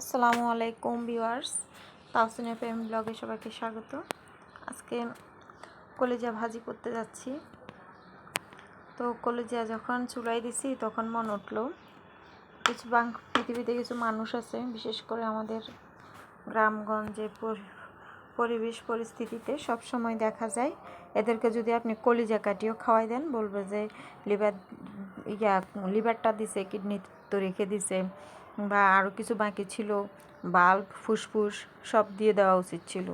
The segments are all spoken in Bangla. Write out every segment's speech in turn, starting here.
আসসালামু আলাইকুম ভিউয়ার্স, তাহসিন এফএম ব্লগে সবাইকে স্বাগত। আজকে কলেজা ভাজি করতে যাচ্ছি। তো কলেজা যখন চুলাই দিছি, তখন মন উঠল। কিছু বাং, পৃথিবীতে কিছু মানুষ আছে, বিশেষ করে আমাদের গ্রামগঞ্জে পরিবেশ পরিস্থিতিতে সব সময় দেখা যায়, এদেরকে যদি আপনি কলিজা কাটিও খাওয়াই দেন, বলবে যে লিভার, ইয়া, লিভারটা দিছে কিডনি তো রেখে দিছে। বা আরও কিছু বাকি ছিল, বাল্ব, ফুসফুস সব দিয়ে দেওয়া উচিত ছিল।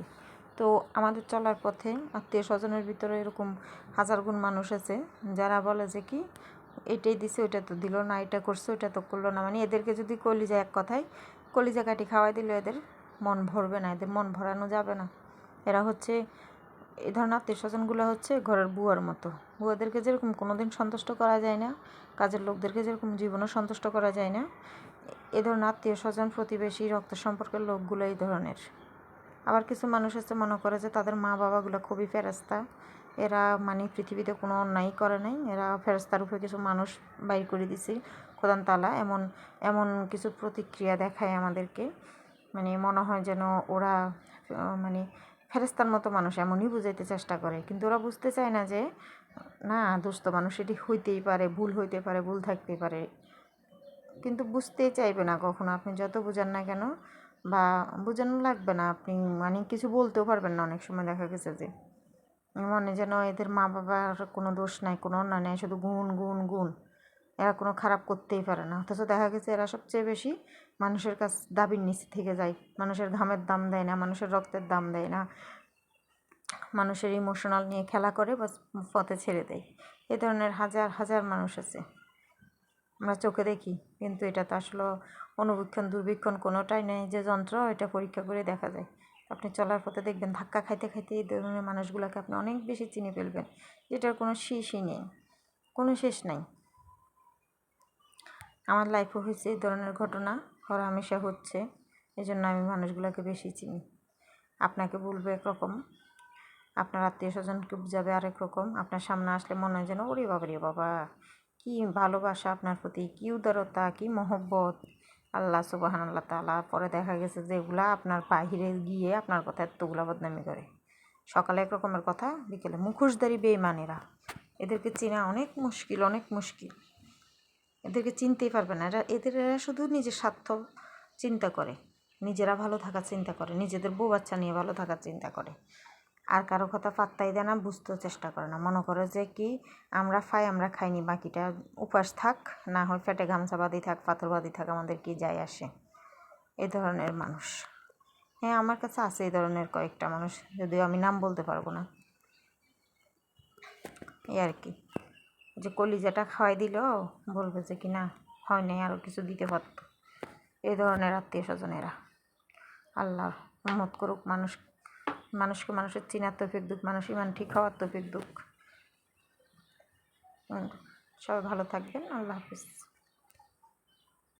তো আমাদের চলার পথে আত্মীয় স্বজনের ভিতরে এরকম হাজার গুণ মানুষ আছে, যারা বলে যে কি, এটাই দিছে, ওইটা তো দিল না, এটা করছে, ওইটা তো করল না। মানে এদেরকে যদি কলিজা এক কথায়, কলিজা কাটি খাওয়াই দিলে এদের মন ভরবে না, এদের মন ভরানো যাবে না। এরা হচ্ছে, এ ধরনের আত্মীয় স্বজনগুলো হচ্ছে ঘরের বুয়ার মতো। বুয়াদেরকে যেরকম কোনো দিন সন্তুষ্ট করা যায় না, কাজের লোকদেরকে যেরকম জীবনও সন্তুষ্ট করা যায় না এ ধরনের আত্মীয় স্বজন প্রতিবেশী, রক্ত সম্পর্কের লোকগুলো এই ধরনের। আবার কিছু মানুষ আছে মনে করে যে তাদের মা বাবাগুলো খুবই ফেরাস্তা এরা মানে পৃথিবীতে কোনো অন্যায় করে নাই। এরা ফেরস্তার উপরে কিছু মানুষ বাইর করে দিছে কোরআন তালা। এমন এমন কিছু প্রতিক্রিয়া দেখায় আমাদেরকে। মানে মনে হয় যেন ওরা মানে ফেরেস্তার মতো মানুষ, এমনই বুঝাইতে চেষ্টা করে। কিন্তু ওরা বুঝতে চায় না যে, না দুস্থ মানুষ এটি হইতেই পারে, ভুল হইতে পারে, ভুল থাকতে পারে। কিন্তু বুঝতেই চাইবে না কখনো। আপনি যত বোঝান না কেন বা বোঝানো লাগবে না। আপনি মানে কিছু বলতেও পারবেন না অনেক সময় দেখা গেছে যে মনে যেন এদের মা বাবার কোনো দোষ নাই, কোনো অন্যায় নেই, শুধু গুণ গুণ গুণ। এরা কোনো খারাপ করতেই পারে না। অথচ দেখা গেছে এরা সবচেয়ে বেশি মানুষের কাছ দাবির নিচে থেকে যায়। মানুষের ঘামের দাম দেয় না, মানুষের রক্তের দাম দেয় না। মানুষের ইমোশনাল নিয়ে খেলা করে বা পথে ছেড়ে দেয়। এ ধরনের হাজার হাজার মানুষ আছে। আমরা চোখে দেখি। কিন্তু এটা তো আসলে অনুবীক্ষণ, দুর্বীক্ষণ কোনোটাই নেই যে যন্ত্র, এটা পরীক্ষা করে দেখা যায়। আপনি চলার পথে দেখবেন, ধাক্কা খাইতে খাইতে এই ধরনের মানুষগুলোকে আপনি অনেক বেশি চিনে ফেলবেন, যেটার কোনো শেষই নেই, কোনো শেষ নাই। আমার লাইফে হয়েছে এই ধরনের ঘটনা হরহামেশা হচ্ছে এই জন্য আমি মানুষগুলোকে বেশি চিনি। আপনাকে বলব একরকম, আপনার আত্মীয় স্বজনকে বুঝাবে আরেক রকম, আপনার সামনে আসলে মনে হয় যেন, ওরে বাবা রে বাবা কি ভালোবাসা আপনার প্রতি? কি উদারতা? কি মহব্বত? আল্লাহ সুবাহান আল্লাহ তালা পরে দেখা গেছে যে এগুলা আপনার বাহিরে গিয়ে আপনার কথা এতগুলা বদনামি করে। সকালে এক রকমের কথা, বিকেলে মুখোশধারী বেইমানেরা এদেরকে চেনা অনেক মুশকিল অনেক মুশকিল। এদেরকে চিনতেই পারবে না। এরা, এদের, এরা শুধু নিজের স্বার্থ চিন্তা করে। নিজেরা ভালো থাকার চিন্তা করে। নিজেদের বউ বাচ্চা নিয়ে ভালো থাকার চিন্তা করে। আর কারও কথা পাত্তাই দেয় না, বুঝতেও চেষ্টা করে না। মনে করে যে কি, আমরা খাই আমরা খাইনি, বাকিটা উপাস থাক, না হয় ফেটে গামছা বাদি থাক পাথর বাদি থাক, আমাদের কি যায় আসে। এ ধরনের মানুষ। হ্যাঁ আমার কাছে আছে এই ধরনের কয়েকটা মানুষ, যদিও আমি নাম বলতে পারব না। এই আর কি। যে কলিজাটা খাওয়াই দিল, বলবে যে কি না, হয় নাই আরও কিছু দিতে পারত। এই ধরনের আত্মীয় স্বজনেরা আল্লাহ মত করুক, মানুষ মানুষকে মানুষের চিনার তৌফিক দুঃখ, মানুষ ইমান ঠিক হওয়ার তৌফিক দুঃখ। সবাই ভালো থাকবেন, আল্লাহ হাফিজ।